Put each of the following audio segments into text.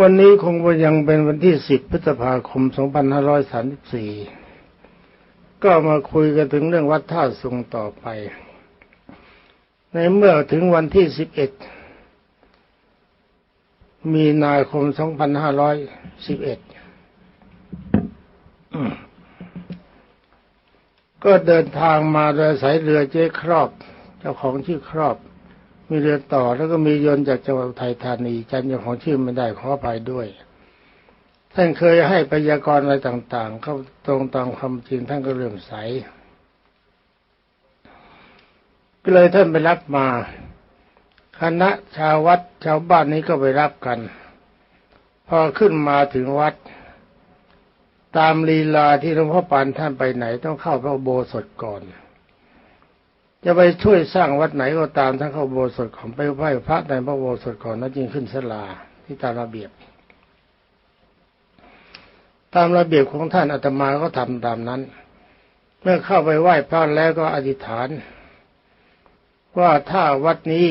วันนี้คงยังเป็นวันที่ 10 พฤษภาคม 2534 ก็มาคุยกันถึงเรื่องวัดท่าสุงต่อไป ในเมื่อถึงวันที่ 11 มีนาคม 2511 ก็เดินทางมาโดยสายเรือเจ๊ครอบ เจ้าของชื่อครอบ มีเรือต่อแล้วก็มียนต์จากจังหวัดอุทัยธานีจำเจ้าของชื่อไม่ได้ขออภัยด้วย ท่านเคยให้พยากรณ์อะไรต่างๆ เข้าตรงตามความจริงท่านก็เริ่มใสก็เลยท่านไปรับมา คณะชาววัดชาวบ้านนี้ก็ไปรับกัน พอขึ้นมาถึงวัด ตามลีลาที่หลวงพ่อปานท่านไปไหนต้องเข้าพระโบสถก่อน จะไปช่วยสร้างวัดไหนก็ตามถ้าเข้าโบสถของไปไหว้พระในพระโบสถก่อนแล้วจึงขึ้นศาลาที่ตามระเบียบ ตามระเบียบของท่านอาตมาก็ทำตามนั้น เมื่อเข้าไปไหว้พระแล้วก็อธิษฐาน ว่าถ้าวัดนี้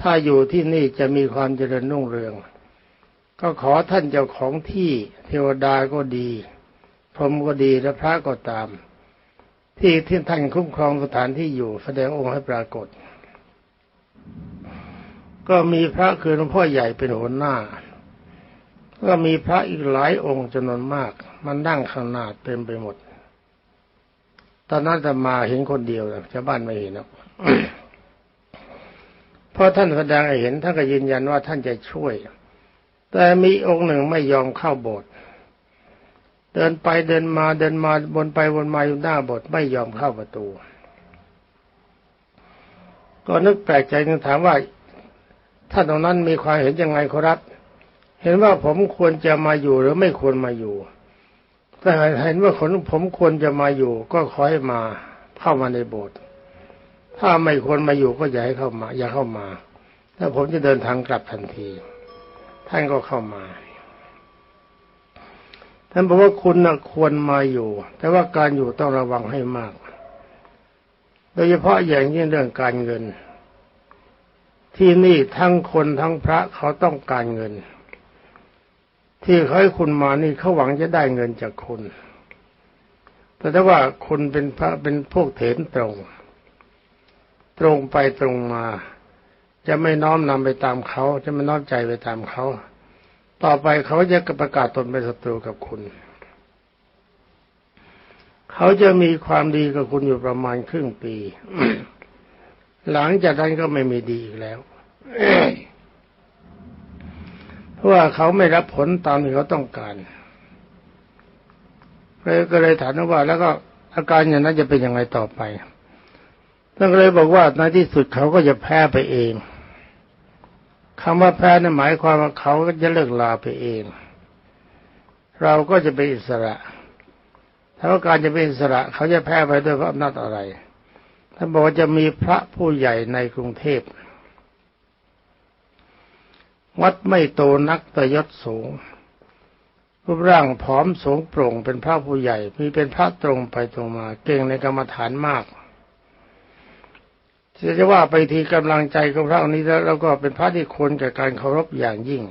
ถ้าอยู่ที่นี่จะมีความเจริญรุ่งเรือง ก็ขอท่านเจ้าของที่เทวดาก็ดี พรหมก็ดีและพระก็ตาม ที่ที่ท่านคุ้มครองสถานที่อยู่ แสดงองค์ให้ปรากฏ ก็มีพระคือหลวงพ่อใหญ่เป็นหัวหน้า ก็มีพระอีกหลายองค์จำนวนมาก มันนั่งข้างหน้าเต็มไปหมด ตอนนั้นจะมาเห็นคนเดียวชาวบ้านไม่เห็นหรอกเพราะท่านแสดงให้เห็นท่านก็ยืนยันว่าท่านจะช่วย แต่มีองค์หนึ่งไม่ยอมเข้าโบสถ์ เดินไปเดินมาเดินมาบนไปวนมาอยู่หน้าโบสถ์ไม่ยอมเข้าประตู ก็นึกแปลกใจนึกถามว่าท่านตรงนั้นมีความเห็นยังไงครับ เห็นว่าผมควรจะมาอยู่หรือไม่ควรมาอยู่ แต่เห็นว่าคนผมควรจะมาอยู่ ก็ขอให้มาเข้ามาในโบสถ์ถ้าไม่ควรมาอยู่ก็อย่าให้เข้ามา อย่าเข้ามาถ้าผมจะเดินทางกลับทันที ท่านก็เข้ามา ท่านบอกว่าคุณนะควรมาอยู่ แต่ว่าการอยู่ต้องระวังให้มาก โดยเฉพาะอย่างยิ่งเรื่องการเงิน ที่นี่ทั้งคนทั้งพระเขาต้องการเงิน ที่เขาให้คุณมานี่เขาหวังจะได้เงินจากคุณ แต่ถ้าว่าคุณเป็นพระเป็นพวกเถนตรง ตรงไปตรงมา จะไม่น้อมนำไปตามเขา จะไม่น้อมใจไปตามเขา ต่อไปเขาจะประกาศตนเป็นศัตรูกับคุณ เขาจะมีความดีกับคุณอยู่ประมาณครึ่งปี หลังจากนั้นก็ไม่มีดีอีกแล้ว เพราะว่าเขาไม่รับผลตามที่เขาต้องการเลยก็เลยถามว่า แล้วก็อาการอย่างนั้นจะเป็นยังไงต่อไปท่านก็เลยบอกว่าในที่สุดเขาก็จะแพ้ไปเอง คำว่าแพ้นั่นหมายความว่าเขาก็จะเลิกลาไปเอง เราก็จะเป็นอิสระถ้าว่าการจะเป็นอิสระ เขาจะแพ้ไปด้วยเพราะอำนาจอะไรท่านบอกว่าจะมีพระผู้ใหญ่ในกรุงเทพ วัดไม่โตนักแต่ยศสูง รูปร่างผอมสูงโปร่งเป็นพระผู้ใหญ่ มีเป็นพระตรงไปตรงมา เก่งในกรรมฐานมาก จะว่าไปทีกำลังใจของพระองค์นี้แล้วเราก็เป็นพระที่ควรแก่การเคารพอย่างยิ่ง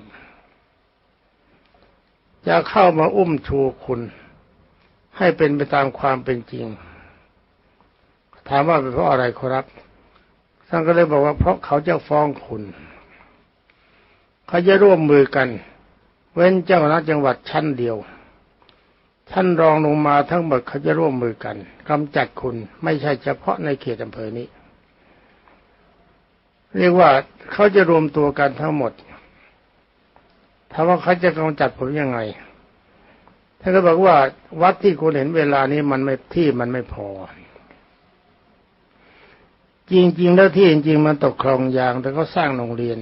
จะเข้ามาอุ้มชูคุณ ให้เป็นไปตามความเป็นจริง ถามว่าเป็นเพราะอะไรครับท่านก็เลยบอกว่าเพราะเขาจะฟ้องคุณ เขาจะร่วมมือกัน เว้นเจ้าหน้าจังหวัดชั้นเดียว ท่านรองลงมาทั้งหมดเขาจะร่วมมือกันกำจัดคุณไม่ใช่เฉพาะในเขตอำเภอนี้ เรียกว่าเขาจะรวมตัวกันทั้งหมดถามว่าเขาจะกำจัดผมยังไงท่านก็บอกว่าวัดที่คุณเห็นเวลานี้มันไม่ที่มันไม่พอ จริงๆแล้วที่จริงๆมันตกคลองยาง แต่ก็สร้างโรงเรียน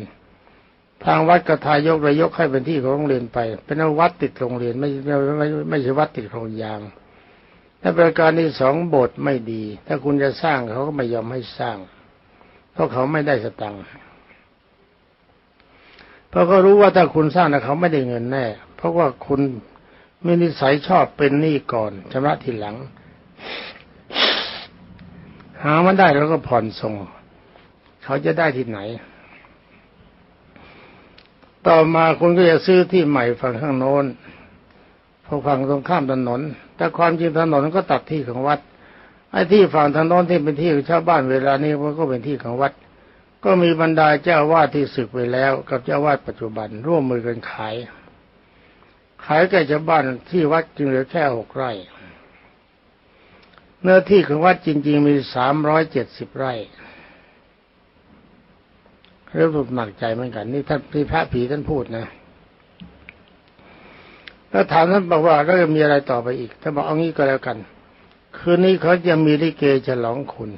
ทางวัดกระทายกระยกให้เป็นที่ของโรงเรียนไป เป็นวัดติดโรงเรียนไม่ไม่ไม่ไม่ใช่วัดติดคลองยางถ้าประการที่สองโบสถ์ไม่ดี ถ้าคุณจะสร้างเขาก็ไม่ยอมให้สร้าง เพราะเขาไม่ได้สตังค์เพราะเขารู้ว่าถ้าคุณสร้างนะเขาไม่ได้เงินแน่ เพราะว่าคุณมีนิสัยชอบเป็นหนี้ก่อนชำระทีหลัง หามาได้แล้วก็ผ่อนส่ง เขาจะได้ที่ไหน ต่อมาคุณก็จะซื้อที่ใหม่ฝั่งข้างโน้นพอฝั่งตรงข้ามถนน แต่ความจริงถนนก็ตัดที่ของวัด ไอ้ที่ฝั่งทางโน้นที่เป็นที่ของชาวบ้านเวลานี้มันก็เป็นที่ของวัด ก็มีบรรดาเจ้าวาดที่ศึกไปแล้ว กับเจ้าวาดปัจจุบันร่วมมือกันขาย ขายแก่ชาวบ้านที่วัดจึงเหลือแค่หกไร่ เนื้อที่ของวัดจริง ๆ มีสามร้อยเจ็ดสิบไร่เริ่มหนักใจเหมือนกันนี่ท่านที่พระผีท่านพูดนะแล้วถามท่านบอกว่าแล้วจะมีอะไรต่อไปอีกท่านบอกเอางี้ก็แล้วกัน คืนนี้เขาจะมีลิเกฉลองคุณ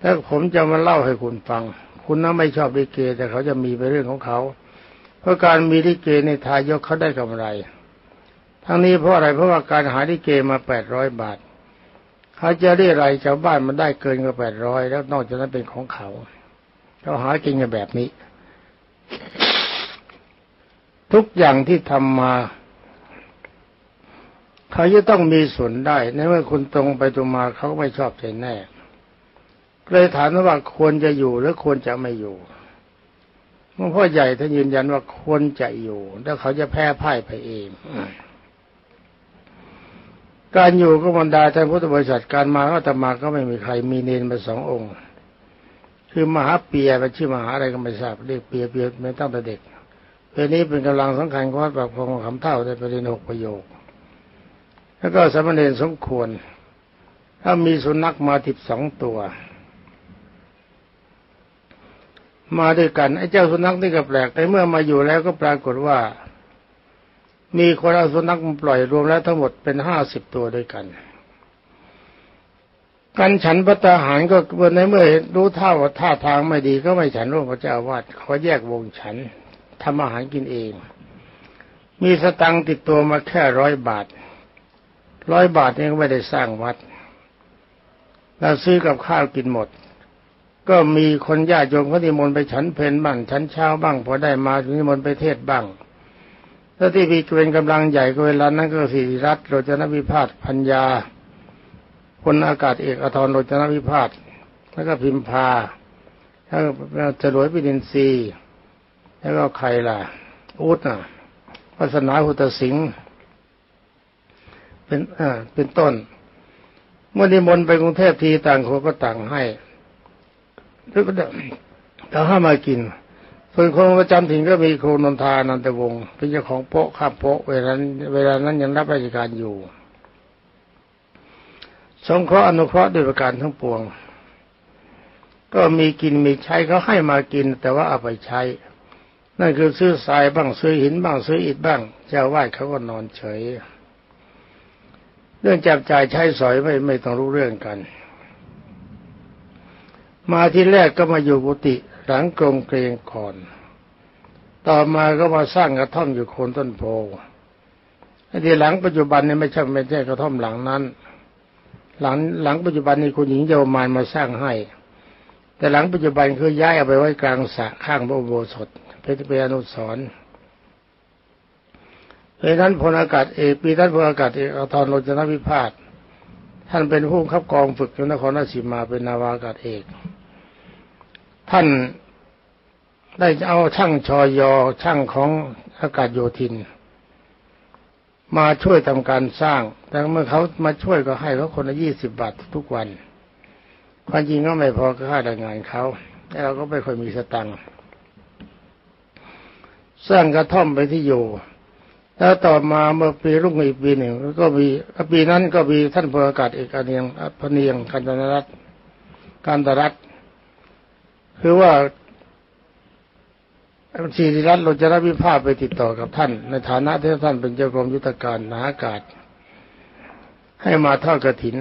ถ้าผมจะมาเล่าให้คุณฟัง คุณน่าไม่ชอบลิเก แต่เขาจะมีไปเรื่องของเขา เพราะการมีลิเกในทายกเขาได้กำไร ทั้งนี้เพราะอะไรเพราะว่าการหาลิเกมาแปดร้อยบาท เขาจะเรียอะไรชาวบ้านมันได้เกินกว่าแปดร้อยแล้วนอกจากนั้นเป็นของเขาเขาหากินกันแบบนี้ ทุกอย่างที่ทำมา เขาจะต้องมีส่วนได้ในเมื่อคุณตรงไปตรงมาเขาก็ไม่ชอบใจแน่เลยถามว่าควรจะอยู่หรือควรจะไม่อยู่หลวงพ่อใหญ่ท่านยืนยันว่าควรจะอยู่ แล้วเขาจะแพ้พ่ายไปเองการอยู่ก็บรรดาท่านพุทธบริษัทการมาก็ตมาก็ไม่มีใครมีเนนมาสององค์ คือมหาเปียเป็นชื่อมหาอะไรก็ไม่ทราบเรียกเปียเปียไม่ตั้งแต่เด็กเพลนี้เป็นกำลังสำคัญของวัดปากคลองคำเท่าได้ประเด็นหกประโยค แล้วก็สมณเณรสมควร ถ้ามีสุนัขมาทิบสองตัว มาด้วยกันไอ้เจ้าสุนัขนี่ก็แปลกแต่เมื่อมาอยู่แล้วก็ปรากฏว่า มีคนเอาสุนัขมาปล่อยรวมแล้วทั้งหมดเป็นห้าสิบตัวด้วยกันการฉันพระตาหารก็ในเมื่อรู้ท่าว่าท่าทางไม่ดีก็ไม่ฉันร่วมกับเจ้าอาวาสขอแยกวงฉันทำอาหารกินเอง มีสตังค์ติดตัวมาแค่ร้อยบาท ร้อยบาทนี่ก็ไม่ได้สร้างวัดเราซื้อกับข้าวกินหมด ก็มีคนญาติโยมเขานิมนต์ไปฉันเพลบ้างฉันเช้าบ้างพอได้มานิมนต์ไปเทศบ้างแล้วที่มีเป็นกำลังใหญ่ก็เวลานั้นก็สิริรัตน์โรจนวิพาทพัญญาพลอากาศเอกอทรโรจนวิพาทแล้วก็พิมพาแล้วก็จรวยปิดินทรีย์แล้วก็ใครล่ะอุดน่ะวาสนาหุตสิงห์ เป็นอ่าเป็นต้น เมื่อนิมนต์ไปกรุงเทพทีต่างคนก็ต่างให้แล้วก็เราห้ามากิน ส่วนคนประจำถิ่นก็มีครูนนทานันตวงศ์เป็นเจ้าของโป๊ะข้าโป๊ะเวลานั้นเวลานั้นยังรับราชการอยู่สงเคราะห์อนุเคราะห์ด้วยประการทั้งปวง ก็มีกินมีใช้เขาให้มากิน แต่ว่าเอาไปใช้ นั่นคือซื้อทรายบ้างซื้อหินบ้างซื้ออิฐบ้างเจ้าวาดเขาก็นอนเฉย เรื่องจับจ่ายใช้สอยไม่ไม่ต้องรู้เรื่องกัน มาที่แรกก็มาอยู่กุฏิหลังกรมเกรียงก่อน ต่อมาก็มาสร้างกระท่อมอยู่โคนต้นโพที่หลังปัจจุบันนี่ไม่ใช่ไม่ใช่กระท่อมหลังนั้น หลังหลังปัจจุบันนี้คุณหญิงเยาวมานมาสร้างให้ แต่หลังปัจจุบันคือย้ายเอาไปไว้กลางสระข้างพระอุโบสถเป็นเป็นอนุสรณ์ เพรานั้นพลอากาศเอกปีนั้นพลอากาศเอกอทรรจนวิพาทท่านเป็นผู้ขับกองฝึกอยู่นครราชสีมาเป็นนาวาอากาศเอก ท่านได้เอาช่างชอยอช่างของอากาศโยธิน มาช่วยทำการสร้าง แต่เมื่อเขามาช่วยก็ให้เขาคนละยี่สิบบาททุกวันความจริงก็ไม่พอค่าแรงงานเขาแต่เราก็ไม่ค่อยมีสตังค์สร้างกระท่อมไปที่อยู่ แล้วต่อมาเมื่อปีรุ่งอีกปีหนึ่งก็มีปีนั้นก็มีท่านพลอากาศเอกอเนียงพเนียงกันตนรัตการตรัตคือว่าชีริรัตน์โรจนวิภาไปติดต่อกับท่าน ในฐานะที่ท่านเป็นเจ้ากรมยุทธการนาอากาศ ให้มาทอดกระถิน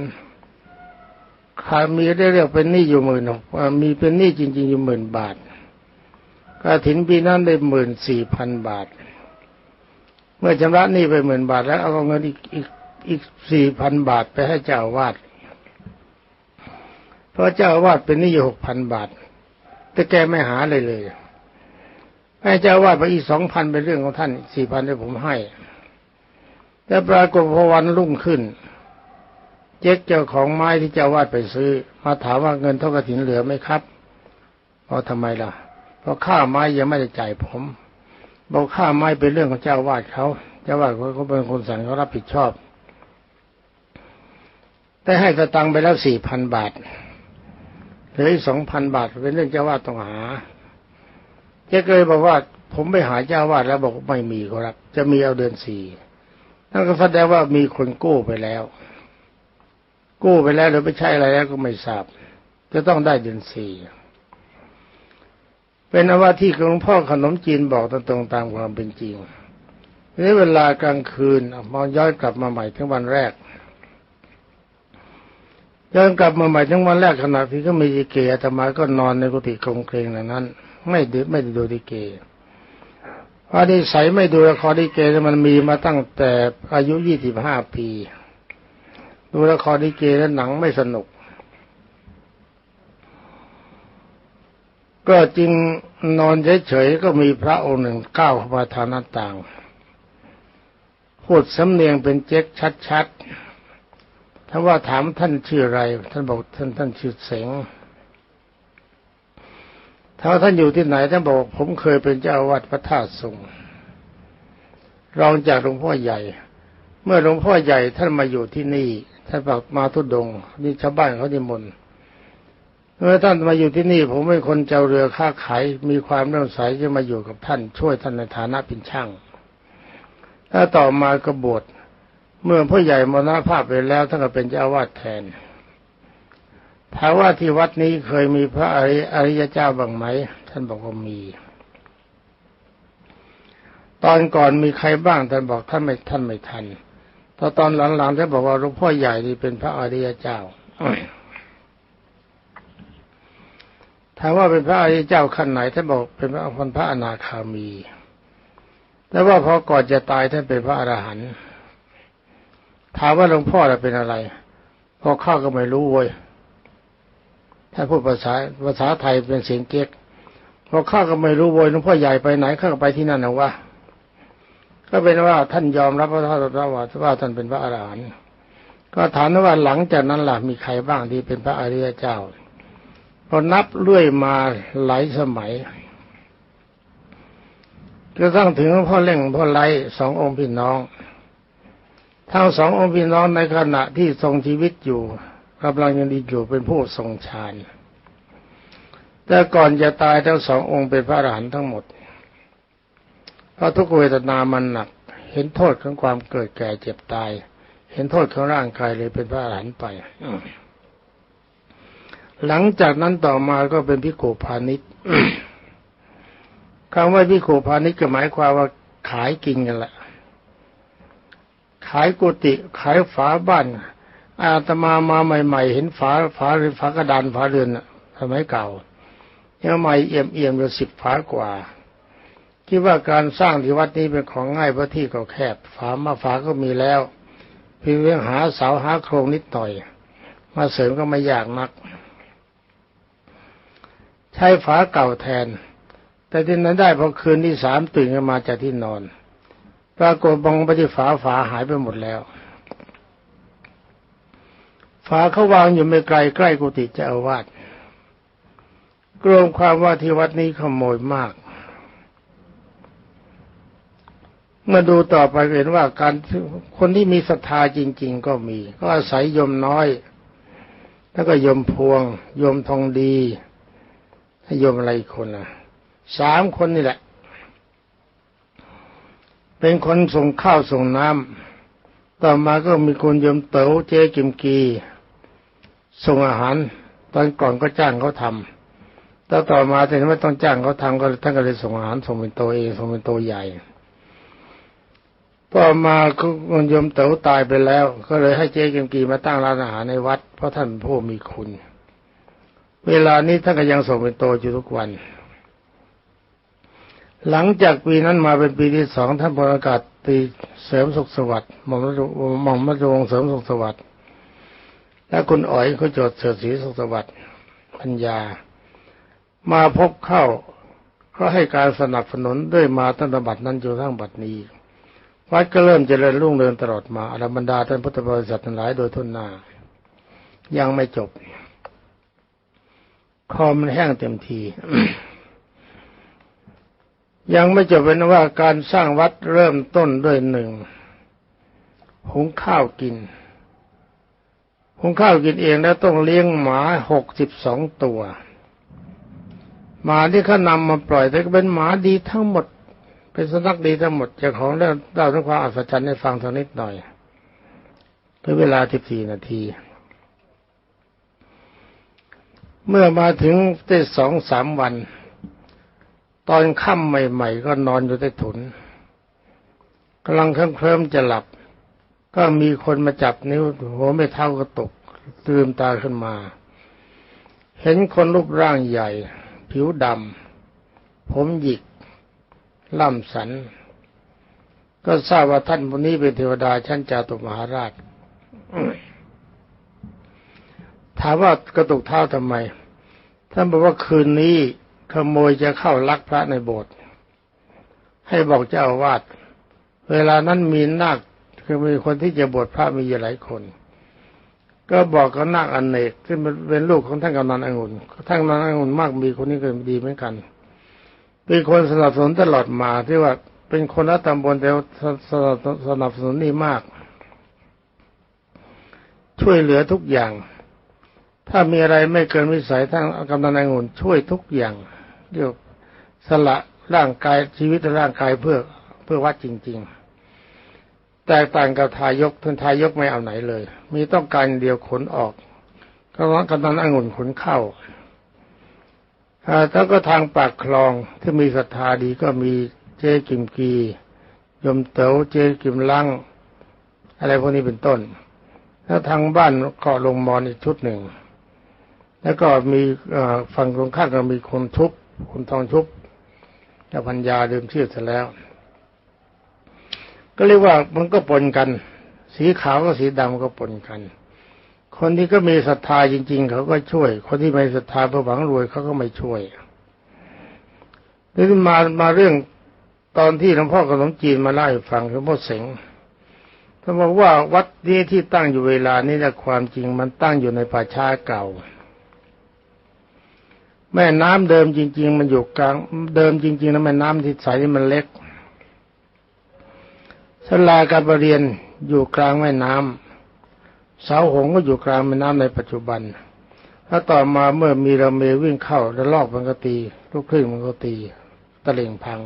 ขามีได้เรียกเป็นหนี้อยู่หมื่นมีเป็นหนี้จริง ๆ อยู่หมื่นบาทกระถินปีนั้นได้หมื่นสี่พันบาท เมื่อชำระหนี้ไปหมื่นบาทแล้วเอาเงินอีกอีกอีกสี่พันบาทไปให้เจ้าวาดเพราะเจ้าวาดเป็นหนี้หกพันบาท แต่แกไม่หาเลยเลยให้เจ้าวาดไปอีกสองพันเป็นเรื่องของท่านสี่พันที่ผมให้แต่ปรากฏพอวันรุ่งขึ้น เจ๊กเจ้าของไม้ที่เจ้าวาดไปซื้อ มาถามว่าเงินเท่ากระถินเหลือไหมครับเพราะทำไมล่ะเพราะค่าไม้ยังไม่ได้จ่ายผม บอกค่าไม้เป็นเรื่องของเจ้าวาดเขาเจ้าวาดเขาเขาเป็นคนสั่งเขารับผิดชอบ ได้ให้สตังค์ไปแล้วสี่พันบาทเหลืออีกสองพันบาท เป็นเรื่องเจ้าวาดต้องหาเจ๊เคยบอกว่า ผมไปหาเจ้าวาดแล้วบอกไม่มีครับ จะมีเอาเดือนสี่นั่นก็แสดงว่ามีคนกู้ไปแล้ว กู้ไปแล้วหรือไม่ใช่อะไรแล้วก็ไม่ทราบจะต้องได้เดือนสี่ เป็นว่าที่หลวงพ่อขนมจีนบอกตรงๆตามความเป็นจริงนี่เวลากลางคืนมองย้อนกลับมาใหม่ทั้งวันแรกย้อนกลับมาใหม่ทั้งวันแรกขณะที่ก็มีดิเกอาตมาก็นอนในกุฏิกรงเกรงนั้น ไม่ดูไม่ได้ดูดิเกเพราะนิสัยไม่ดูละครดิเกมันมีมาตั้งแต่อายุยี่สิบห้าปี ดูละครดิเกแล้วหนังไม่สนุก ก็จริงนอนเฉยๆก็มีพระองค์หนึ่งก้าวเข้ามาทางหน้าต่างพูดสำเนียงเป็นเจ๊กชัดๆถ้านว่าถามท่านชื่ออะไร ท่านบอกท่านท่านชื่อเสงถ้าท่านอยู่ที่ไหนท่านบอกผมเคยเป็นเจ้าวัดพระธาตุสงฆ์รองจากหลวงพ่อใหญ่ เมื่อหลวงพ่อใหญ่ท่านมาอยู่ที่นี่ท่านบอกมาทุดงนี่ชาวบ้านเขานิมนต์ เมื่อท่านมาอยู่ที่นี่ ผมเป็นคนเจ้าเรือค้าขายมีความเลื่อมใสจะมาอยู่กับท่านช่วยท่านในฐานะเป็นช่างถ้าต่อมาก็บวชเมื่อพ่อใหญ่มรณภาพไปแล้วท่านก็เป็นเจ้าวาดแทนถามว่าที่วัดนี้เคยมีพระอริยเจ้าบ้างไหม ท่านบอกว่ามี ตอนก่อนมีใครบ้างท่านบอกท่านไม่ท่านไม่ทันแตอนตอนหลังๆท่านบอกว่าหลวงพ่อใหญ่นี่เป็นพระอริยเจ้า ถามว่าเป็นพระอริยเจ้าขั้นไหนท่านบอกเป็นพระคนพระอนาคามีแต่ว่าพอก่อนจะตายท่านเป็นพระอรหันต์ถามว่าหลวงพ่อจะเป็นอะไรพอข้าก็ไม่รู้เว้ยถ้าพูดภาษาภาษาไทยเป็นเสียงเก๊กพอข้าก็ไม่รู้โวยหลวงพ่อใหญ่ไปไหนข้าก็ไปที่นั่นนะวะก็เป็นว่าท่านยอมรับว่าท่านว่าว่าท่านเป็นพระอรหันต์ก็ถามว่าหลังจากนั้นล่ะมีใครบ้างที่เป็นพระอริยเจ้า พอนับเรื่อยมาหลายสมัยก็ตั้งถึงพ่อเล่งพ่อไล่สององค์พี่น้องทั้งสององค์พี่น้องในขณะที่ทรงชีวิตอยู่กำลังยังดีอยู่เป็นผู้ทรงฌานแต่ก่อนจะตายทั้งสององค์เป็นพระอรหันต์ทั้งหมด เพราะทุกเวทนามันหนัก เห็นโทษของความเกิดแก่เจ็บตาย เห็นโทษของร่างกายเลยเป็นพระอรหันต์ไป หลังจากนั้นต่อมาก็เป็นพิโกพาณิชย์คำว่าพิโกพาณิชย์ก็หมายความว่าขายกินกันละขายกุฏิขายฝาบ้านอาตมามาใหม่ ๆ เห็นฝาฝาหรือฝากระดานฝาเรือนสมัยเก่ายังใหม่เอี่ยมเอี่ยมอยู่สิบฝากว่าคิดว่าการสร้างที่วัดนี้เป็นของง่ายเพราะที่ก็แคบ ฝามาฝาก็มีแล้วเพียงหาเสาหาโครงนิดหน่อย มาเสริมก็ไม่ยากนัก ใช้ฝาเก่าแทน แต่ที่นั้นได้พอคืนที่สามตื่นขึ้นมาจากที่นอน ปรากฏมองไปที่ฝาฝาหายไปหมดแล้ว ฝาเขาวางอยู่ไม่ไกลใกล้กุฏิเจ้าอาวาสกรวมความว่าที่วัดนี้ขโมยมาก เมื่อดูต่อไปเห็นว่าการคนที่มีศรัทธาจริง ๆ ก็มี ก็อาศัยยมน้อย แล้วก็ยมพวง ยมทองดี ยมอะไรคนอะสามคนนี่แหละ เป็นคนส่งข้าวส่งน้ำต่อมาก็มีคนยมเต๋อเจ๊กิมกีส่งอาหาร ตอนก่อนก็จ้างเขาทำแต่ต่อมาแต่ไม่ต้องจ้างเขาทำก็ท่านก็เลยส่งอาหารส่งเป็นตัวเองส่งเป็นตัวใหญ่ต่อมาคุณยมเต๋อตายไปแล้ว ก็เลยให้เจ๊กิมกีมาตั้งร้านอาหารในวัด เพราะท่านผู้มีคุณ เวลานี้ท่านก็ยังส่งเป็นโตอยู่ทุกวัน หลังจากปีนั้นมาเป็นปีที่สองท่านพลอากาศตีเสริมสุขสวัสดิ์หม่อมหม่อมมัจวงเสริมสุขสวัสดิ์และคุณอ๋อยเขาจดเสดสีสุขสวัสดิ์ปัญญา มาพบเข้าก็ให้การสนับสนุนด้วยมาตั้งแต่บัดนั้นจนทั้งบัดนี้วัดก็เริ่มเจริญรุ่งเรืองตลอดมาอรบรรดาท่านพุทธบริษัททั้งหลายโดยทุนนายังไม่จบ คอมันแห้งเต็มที ยังไม่จบเป็นว่าการสร้างวัดเริ่มต้นด้วยหนึ่งหุงข้าวกินหุงข้าวกินเองแล้วต้องเลี้ยงหมาหกสิบสองตัว หมาที่เขานำมาปล่อยแต่ก็เป็นหมาดีทั้งหมด เป็นสุนัขดีทั้งหมดเจ้าของเล่าเล่าถึงความอัศจรรย์ให้ฟังสักนิดหน่อยด้วยเวลาสิบสี่นาที เมื่อมาถึงได้สองสามวัน ตอนค่ำใหม่ ๆ ก็นอนอยู่ใต้ถุนกำลังเคลิ้มๆจะหลับ ก็มีคนมาจับนิ้วหัวไม่เท่ากระตกตื่นตาขึ้นมา เห็นคนรูปร่างใหญ่ ผิวดำผมหยิก ล่ำสัน ก็ทราบว่าท่านผู้นี้เป็นเทวดาชั้นจาตุมหาราช ถามว่ากระตุกเท้าทำไม ท่านบอกว่าคืนนี้ขโมยจะเข้าลักพระในโบสถ์ให้บอกเจ้าอาวาสเวลานั้นมีนาคคือมีคนที่จะบวชพระมีอยู่หลายคน ก็บอกกับนาคอเนกซึ่งเป็นลูกของท่านกำนันองุ่นท่านกำนันองุ่นมากมีคนนี้ก็ดีเหมือนกันเป็นคนสนับสนุนตลอดมาที่ว่าเป็นคนละตำบลแต่สนับสนุนนี่มาก ช่วยเหลือทุกอย่าง ถ้ามีอะไรไม่เกินวิสัยท่านกำนันองุ่นช่วยทุกอย่างเรียกสละร่างกายชีวิตร่างกายเพื่อเพื่อวัดจริง ๆ แตกต่างกับทายกท่านทายกไม่เอาไหนเลย มีต้องการเดียวขนออกก็ว่ากำนันองุ่นขนเข้าถ้าก็ทางปากคลองที่มีศรัทธาดีก็มีเจ๊กิมกียมเต๋อเจ๊กิมลังอะไรพวกนี้เป็นต้น แล้วทางบ้านเกาะลงมอนอีกชุดหนึ่ง แล้วก็มีฝั่งตรงข้ามก็มีคนชุบคนทองชุบแต่พัญญาเดิมชื่อเสร็จแล้ว ก็เรียกว่ามันก็ปนกัน สีขาวกับสีดำก็ปนกัน คนที่ก็มีศรัทธาจริง ๆ เขาก็ช่วย คนที่ไม่ศรัทธาเพื่อหวังรวยเขาก็ไม่ช่วยนี่มามาเรื่องตอนที่หลวงพ่อขนมจีนมาเล่าให้ฟังหลวงพ่อเสงท่านบอกว่าวัดนี้ที่ตั้งอยู่เวลานี้แหละความจริงมันตั้งอยู่ในป่าช้าเก่า แม่น้ำเดิมจริง ๆ มันอยู่กลางเดิมจริงๆแล้วแม่น้ำที่ใสนี่มันเล็กสลาการประเรียนอยู่กลางแม่น้ำเสาหงก็อยู่กลางแม่น้ำในปัจจุบันแล้วต่อมาเมื่อมีระเมวิ่งเข้าแล้วลอกมันก็ตีลูกคลื่นมันก็ตีตะเล่งพัง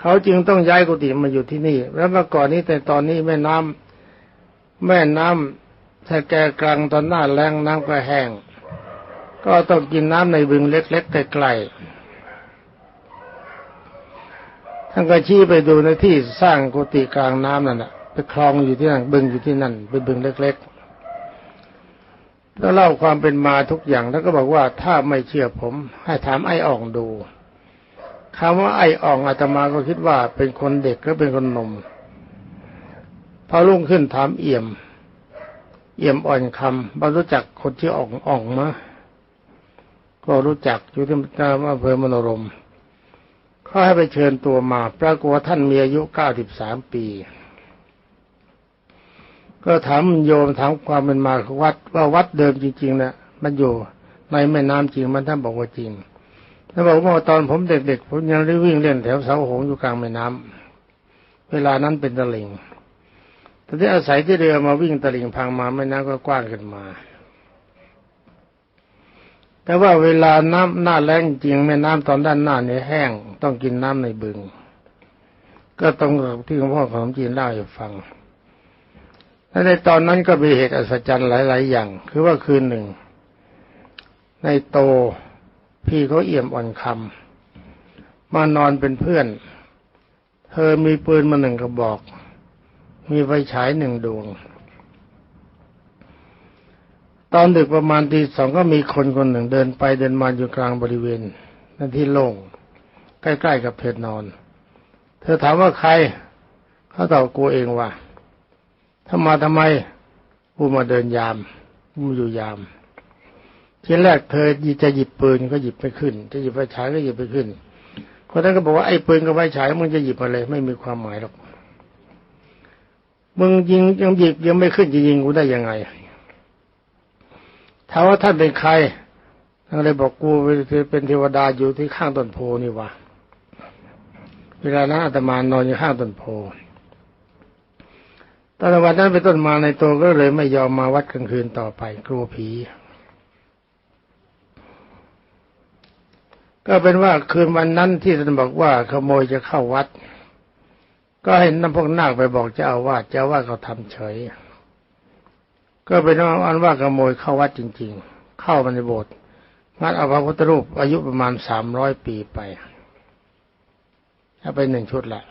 เขาจึงต้องย้ายกุฏิมาอยู่ที่นี่ แล้วเมื่อก่อนนี้แต่ตอนนี้แม่น้ำแม่น้ำถ้าแกกลางตอนหน้าแรงน้ำก็แห้ง ก็ต้องกินน้ำในบึงเล็กๆใกลๆท่านก็ชี้ไปดูในที่สร้างกุฏิกลางน้ำนั่นแหะไปคลองอยู่ที่นั่นบึงอยู่ที่นั่นเป็นบึงเล็ก ๆ แล้วเล่าความเป็นมาทุกอย่างแล้วก็บอกว่าถ้าไม่เชื่อผม ให้ถามไอ้อ่องดูคำว่าไอ้อ่องอาตมาก็คิดว่าเป็นคนเด็กก็เป็นคนหนุ่มพอรุ่งขึ้นถามเอี่ยม เอี่ยมอ่อนคำบารู้จักคนที่อ่องอ่องมะ ก็รู้จักอยู่ที่อำเภอมโนรมเขาให้ไปเชิญตัวมาปรากฏว่าท่านมีอายุเก้าสิบสามปี ก็ถามโยมถามความเป็นมาของวัดว่าวัดเดิมจริงๆนะมันอยู่ในแม่น้ำจริงมันท่านบอกว่าจริงท่านบอกว่าตอนผมเด็กๆผมยังได้วิ่งเล่นแถวเสาหงอยู่กลางแม่น้ำเวลานั้นเป็นตะลิงแต่ที่อาศัยที่เรือมาวิ่งตะลิงพังมาแม่น้ำก็กว้างขึ้นมา แต่ว่าเวลาน้ำหน้าแรงจริงแม่น้ำตอนด้านหน้าเนี่ยแห้ง ต้องกินน้ำในบึง ก็ตรงกับที่หลวงพ่อของจีนเล่าให้ฟังและในตอนนั้นก็มีเหตุอัศจรรย์หลาย ๆ อย่าง คือว่าคืนหนึ่ง ในโตพี่เขาเอี่ยมอ่อนคำมานอนเป็นเพื่อน เธอมีปืนมาหนึ่งกระบอก มีไฟฉายหนึ่งดวง ตอนดึกประมาณตีสองก็มีคนคนหนึ่งเดินไปเดินมาอยู่กลางบริเวณนั่นที่โล่งใกล้ๆกับเพดนอน เธอถามว่าใครเขาตอบกูเองว่าถ้ามาทำไมกูมาเดินยามกูอยู่ยามทีแรกเธอจะหยิบปืนก็หยิบไปขึ้น จะหยิบไฟฉายก็หยิบไปขึ้นคนนั้นก็บอกว่าไอ้ปืนกับไฟฉายมึงจะหยิบมาเลยไม่มีความหมายหรอกมึงยิงยังหยิบยังไม่ขึ้นจะยิงกูได้ยังไง ถามว่าท่านเป็นใครท่านเลยบอกกูเป็นเทวดาอยู่ที่ข้างต้นโพนี่วะเวลานั้นอาตมานอนอยู่ข้างต้นโพตอนวันนั้นเป็นต้นมาในตัวก็เลยไม่ยอมมาวัดกลางคืนต่อไปกลัวผี ก็เป็นว่าคืนวันนั้นที่ท่านบอกว่าขโมยจะเข้าวัด ก็ให้นำพวกนาคไปบอกเจ้าอาวาสเจ้าอาวาสเขาทำเฉย ก็เป็นอันว่าขโมยเข้าวัดจริง ๆ เข้ามาในโบสถ์งัดเอาพระพุทธรูปอายุประมาณสามร้อยปีไปถ้าไปหนึ่งชุดแหละ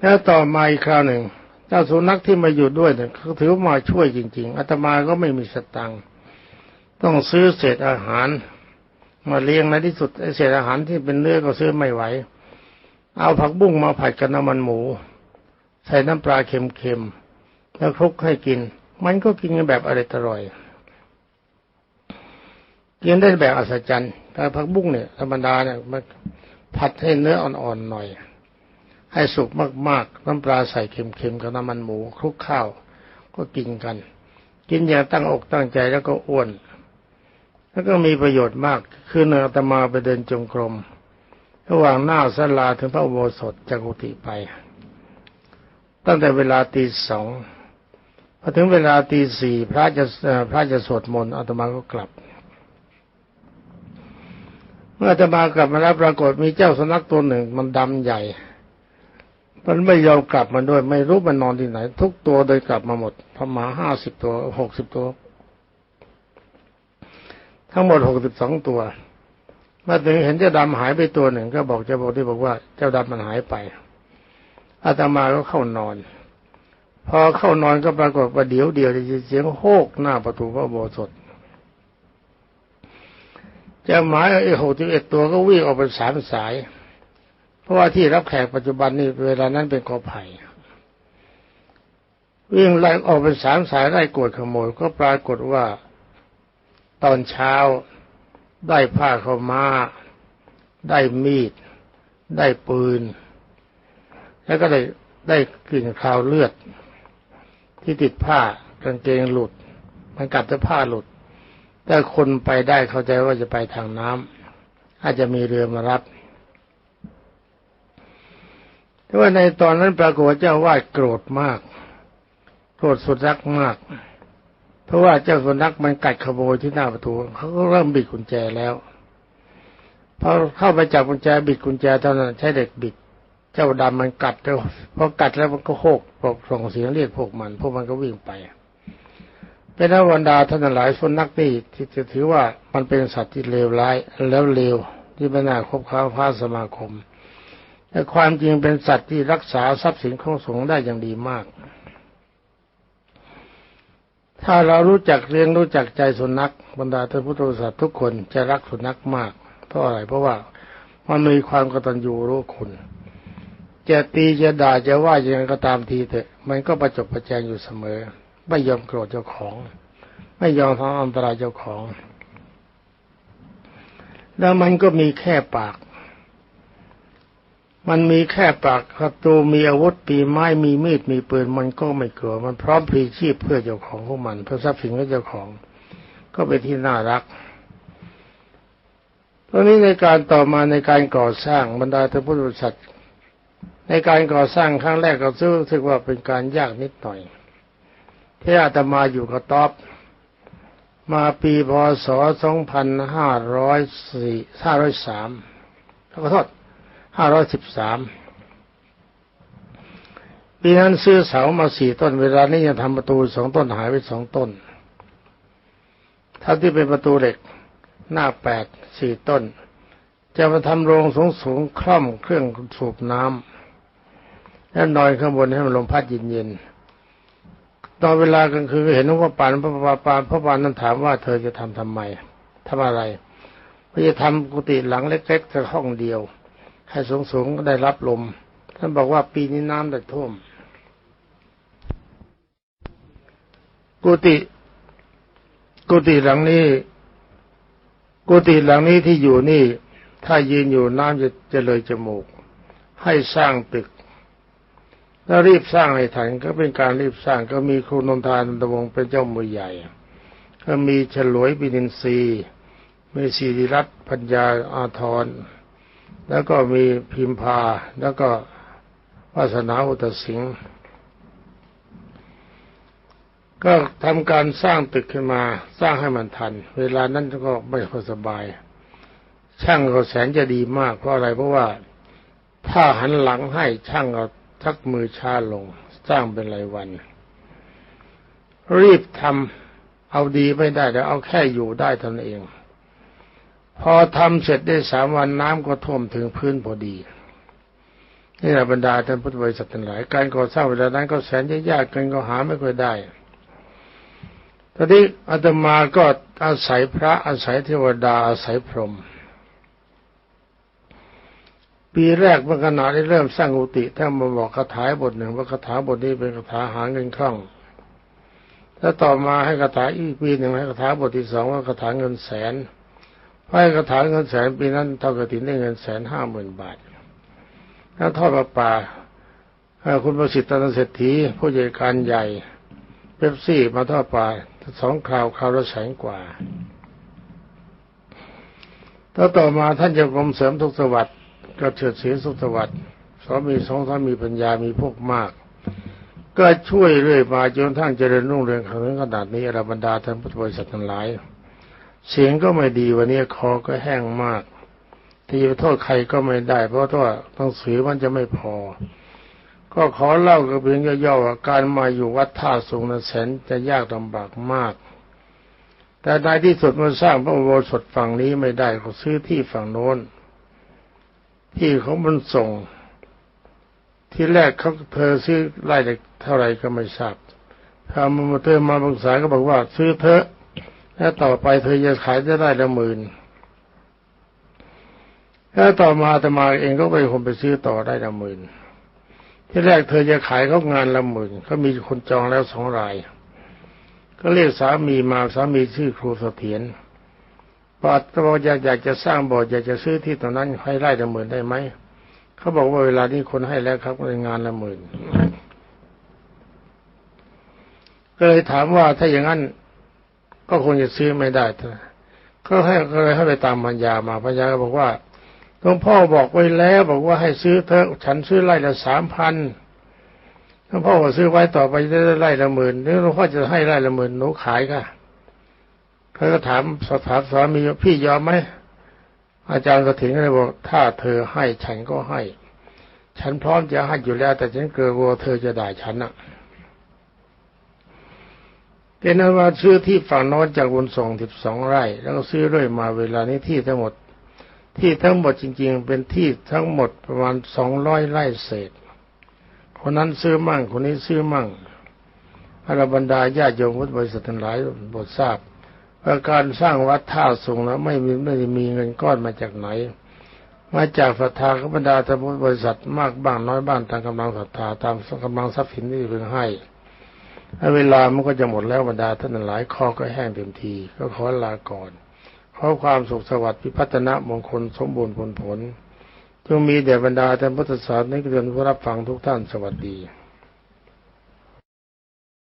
แล้วต่อมาอีกคราวหนึ่งเจ้าสุนัขที่มาอยู่ด้วยเนี่ยเขาถือว่ามาช่วยจริง ๆอาตมาก็ไม่มีสตังค์ต้องซื้อเศษอาหาร มาเลี้ยงในที่สุดเศษอาหารที่เป็นเนื้อก็ซื้อไม่ไหว เอาผักบุ้งมาผัดกับน้ำมันหมู ใส่น้ำปลาเค็มๆ แล้วคลุกให้กิน มันก็กินกันแบบอร่อยอร่อยกินได้แบบอัศจรรย์แต่ผักบุ้งเนี่ยธรรมดาเนี่ยมันผัดให้เนื้ออ่อนๆหน่อย ให้สุกมากๆ น้ำปลาใส่เค็มๆกับน้ำมันหมูคลุกข้าว ก็กินกัน กินอย่างตั้งอกตั้งใจแล้วก็อ้วน แล้วก็มีประโยชน์มาก คือเนื้อตมาไปเดินจงกรมระหว่างหน้าสลาถึงพระอุโบสถจากกุฏิไป ตั้งแต่เวลาตีสอง พอถึงเวลาตีสี่พระจะพระจะสวดมนต์อาตมาก็กลับ เมื่ออาตมากลับมาแล้วปรากฏมีเจ้าสุนัขตัวหนึ่ง มันดำใหญ่ มันไม่ยอมกลับมาด้วย ไม่รู้มันนอนที่ไหน ทุกตัวโดยกลับมาหมดพม่าห้าสิบตัวหกสิบตัว ทั้งหมดหกสิบสองตัวมาถึงเห็นเจ้าดำหายไปตัวหนึ่ง ก็บอกเจ้าบอกที่บอกว่า เจ้าดำมันหายไปอาตมาก็เข้านอน พอเข้านอนก็ปรากฏว่าเดี๋ยวเดียวได้ยินเสียงโฮกหน้าประตูพระโบสถเจ้าหมาไอ้หกสิบเอ็ดตัวก็วิ่งออกเป็นสามสาย เพราะว่าที่รับแขกปัจจุบันนี่เวลานั้นเป็นกอไผ่วิ่งไล่ออกเป็นสามสายไล่กวดขโมยก็ปรากฏว่าตอนเช้าได้ผ้าเข้ามาได้มีด ได้ปืน แล้วก็ได้ได้กลิ่นคราวเลือด ที่ติดผ้ากางเกงหลุด มันกัดจะผ้าหลุด แต่คนไปได้เข้าใจว่าจะไปทางน้ำอาจจะมีเรือมารับแต่ว่าในตอนนั้นปรากฏว่าเจ้าวาดโกรธมากโกรธสุดรักมาก เพราะว่าเจ้าสุนัขมันกัดขโมยที่หน้าประตูเขาก็เริ่มบิดกุญแจแล้วพอเข้าไปจับกุญแจบิดกุญแจเท่านั้นใช้เด็กบิด เจ้าดำมันกัดแล้วพอกัดแล้วมันก็โหกบอกส่งเสียงเรียกพวกมัน พวกมันก็วิ่งไปเป็นนวันดาท่านหลายสุนัขนี่ที่จะถือว่ามันเป็นสัตว์ที่เลวร้าย แล้วเลวที่ไม่น่าคบค้าพาสมาคม แต่ความจริงเป็นสัตว์ที่รักษาทรัพย์สินของสงฆ์ได้อย่างดีมาก ถ้าเรารู้จักเลี้ยงรู้จักใจสุนัขบรรดาท่านพุทธบริษัททุกคนจะรักสุนัขมาก เพราะอะไรเพราะว่ามันมีความกตัญญูรู้คุณ จะตีจะด่าจะว่ายังไงก็ตามทีเถอะ มันก็ประจบประแจงอยู่เสมอ ไม่ยอมโกรธเจ้าของ ไม่ยอมทำอันตรายเจ้าของ แล้วมันก็มีแค่ปาก มันมีแค่ปากศัตรูมีอาวุธปีไม้มีมีดมีปืน มันก็ไม่กลัว มันพร้อมพลีชีพเพื่อเจ้าของของมัน เพื่อทรัพย์สินของเจ้าของ ก็เป็นที่น่ารักตอนนี้ในการต่อมาในการก่อสร้างบรรดาท่านผู้บริษัท ในการก่อสร้างครั้งแรกก็รู้สึกว่าเป็นการยากนิดหน่อยที่อาตมาอยู่กับต๊อบมาปีพศ 2504 503ขอโทษห้าร้อยสิบสามปีนั้นซื้อเสามาสี่ต้น เวลานี้ยังทำประตูสองต้นหายไปสองต้นถ้าที่เป็นประตูเหล็กหน้าแปดสี่ต้น จะมาทำโรงสูงสูงคล่อมเครื่องสูบน้ำ แล้วนอนข้างบนให้มันลมพัดเย็นๆตอนเวลากลางคืนเห็นว่าปานพระปาปานพระปานนั้นถามว่าเธอจะทำทำไมทำอะไรเพื่อจะทำกุฏิหลังเล็กๆแต่ห้องเดียว ให้สูงสูงก็ได้รับลม ท่านบอกว่าปีนี้น้ำได้ท่วม กุฏิกุฏิหลังนี้กุฏิหลังนี้ที่อยู่นี่ ถ้ายืนอยู่น้ำจะจะเลยจมูก ให้สร้างตึก แล้วรีบสร้างให้ทันก็เป็นการรีบสร้างก็มีครูนนทานนตวงเป็นเจ้ามือใหญ่ ก็มีฉลวยปินินทรีย์มีศิริรัตน์ปัญญาอาทร แล้วก็มีพิมพา แล้วก็วาสนาอุตสิงห์ก็ทำการสร้างตึกขึ้นมาสร้างให้มันทัน เวลานั้นก็ไม่ค่อยสบาย ช่างก็แสนจะดีมากเพราะอะไรเพราะว่าถ้าหันหลังให้ช่างก็ ทักมือช้าลง สร้างเป็นรายวัน รีบทำเอาดีไม่ได้แต่เอาแค่อยู่ได้เท่านั้นเอง พอทำเสร็จได้สามวันน้ำก็ท่วมถึงพื้นพอดีนี่แหละบรรดาท่านพุทธบริษัททั้งหลาย การก่อสร้างเวลานั้นก็แสนจะยากเกินก็หาไม่ค่อยได้ตอนนี้อาตมาก็อาศัยพระอาศัยเทวดาอาศัยพรหม ปีแรกเมื่อขณะที่เริ่มสร้างอุติท่านมาบอกคาถาบทหนึ่งว่าคาถาบทนี้เป็นคาถาหาเงินคล่องแล้วต่อมาให้คาถาอีกปีหนึ่งให้คาถาบทที่สองว่าคาถาเงินแสนให้คาถาเงินแสนปีนั้นเท่ากับถินได้เงินแสนห้าหมื่นบาทแล้วทอดประป่าคุณประสิทธิ์ตนเศรษฐีผู้ใหญ่การใหญ่เป๊ปซี่มาทอดป่าสองคราวคราวละแสนกว่าแล้วต่อมาท่านจะกรมเสริมทุกสวัสดิ์ ก็เฉิดเสียงสุขสวัสดิ์สามีสองสามีปัญญามีพวกมาก ก็ช่วยเรื่อยมาจนทั้งเจริญรุ่งเรืองถึงขนาดนี้อรบรรดาท่านพุทธบริษัททั้งหลาย เสียงก็ไม่ดีวันนี้คอก็แห้งมากที่จะโทษใครก็ไม่ได้ เพราะว่าต้องสือมันจะไม่พอ ก็ขอเล่ากับเพียงย่อๆว่าการมาอยู่วัดท่าสูงนั้นแสนจะยากลำบากมากแต่ในที่สุดมาสร้างพระอุโบสถฝั่งนี้ไม่ได้ก็ซื้อที่ฝั่งโน้น ที่ของมันส่ง ที่แรกเขาเธอซื้อไร่เท่าไหร่ก็ไม่ทราบพอมาเธอมาปรึกษาก็บอกว่า ซื้อเถอะแล้วต่อไปเธอจะขายได้ไร่ละหมื่นแล้วต่อมาตมาเองก็ไปคนไปซื้อต่อได้ละหมื่นที่แรกเธอจะขายเขางานละหมื่นเขามีคนจองแล้วสองราย ก็เรียกสามีมาสามีชื่อครูเสถียร พอตบอกอยากอยากจะสร้างโบสถ์อยากจะซื้อที่ตรงนั้นให้ไร่ละหมื่นได้ไหมเขาบอกว่าเวลานี้คนให้แล้วครับในงานละหมื่นก็เลยถามว่าถ้าอย่างนั้นก็คงจะซื้อไม่ได้ก็ให้ก็เลยให้ไปตามปัญญามาปัญญาก็บอกว่าหลวงพ่อบอกไว้แล้ว บอกว่าให้ซื้อเถอะฉันซื้อไร่ละสามพันหลวงพ่อบอกซื้อไว้ต่อไปได้ไร่ละหมื่นนี่หลวงพ่อจะให้ไร่ละหมื่นหนูขายค่ะ เขาก็ถามสถามสามีพี่ยอมไหมอาจารย์ก็ถึงเลยบอกถ้าเธอให้ฉันก็ให้ ฉันพร้อมจะให้อยู่แล้ว แต่ฉันเกลัวเธอจะด่าฉันอะเป็นนว่าซื้อที่ฝั่งโน้นจากบุญส่งสิบสองไร่ แล้วก็ซื้อเรื่อยมาเวลานี้ที่ทั้งหมด ที่ทั้งหมดจริง ๆ เป็นที่ทั้งหมดประมาณสองร้อยไร่เศษ คนนั้นซื้อมั่งคนนี้ซื้อมั่งอรบรรดาญาติโยมพุทธบริษัททั้งหลายบททราบ ว่าการสร้างวัดท่าสูงแล้วไม่มีไม่ได้มีเงินก้อนมาจากไหน มาจากศรัทธาขบรรดาท่านพุทธบริษัทมากบ้างน้อยบ้างตามกำลังศรัทธาตามกำลังทรัพย์สินที่เพิ่งให้เวลามันก็จะหมดแล้วบรรดาท่านหลายคอก็แห้งเต็มที ก็ขอลาก่อนขอความสุขสวัสดิ์พิพัฒนมงคลสมบูรณ์ผลผลจงมีแด่บรรดาท่านพุทธศาสนิกชนผู้รับฟังทุกท่านสวัสดี